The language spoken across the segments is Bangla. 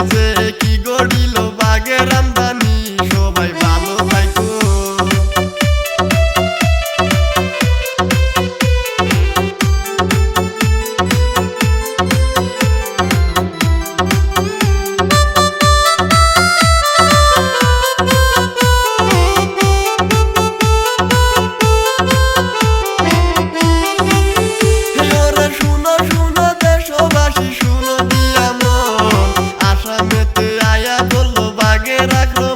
it. রাখলো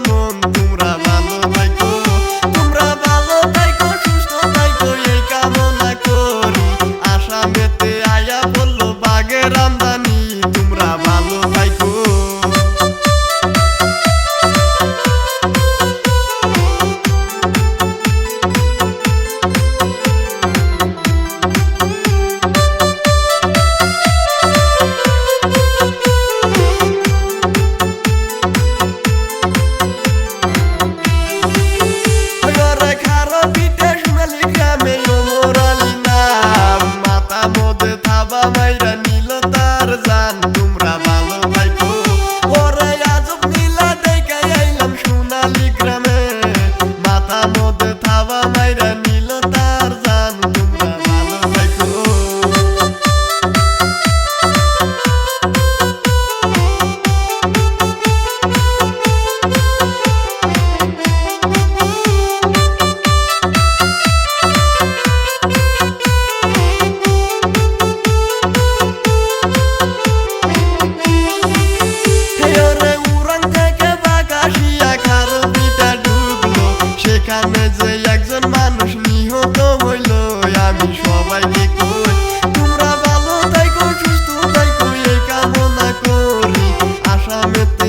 y সেখানে যে একজন মানুষ নিহত হইল, আমি সবাইকে কই তোমরা ভালো থাইকো সুস্থ থাইকো এই কামনা করি। আসামেতে